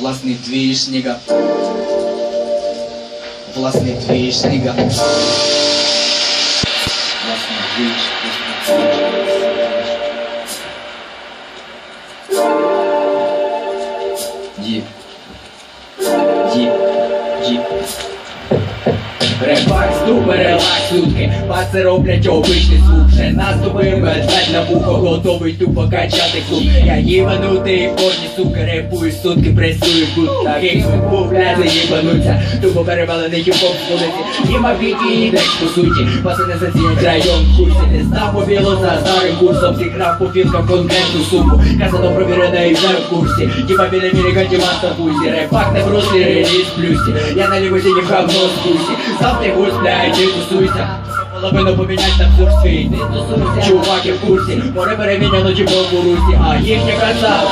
Власний двіж, ніга. Власний двіж, ніга. Власний двіж, власний двіж. Діп. Діп. Релакс, сутки Паци роблять обичний звук Вже наступив медведь на вухо Готовий тупо качати клуб Я їбанутий в кожній суки Репую сутки, пресую тут Таких був, блядь, їбануться. Тупо перевалений хіп-хоп з вулиці. Їма віки індекс по суті. Пацани зацінять район курсі. Не став по білу за старим курсом. Зіграв по філкам конкретну суму. Казано провірена і вже в курсі. Тіпа біля мілігантів маста в пульсі Репак не в руслі, реліз плюсі. Я на лівозіні в говно з курсі Гусь, блядь, не тусуйся. Половину помінять на курс свій Чуваки в курсі? Море переміняно чи по русі, А їхня каза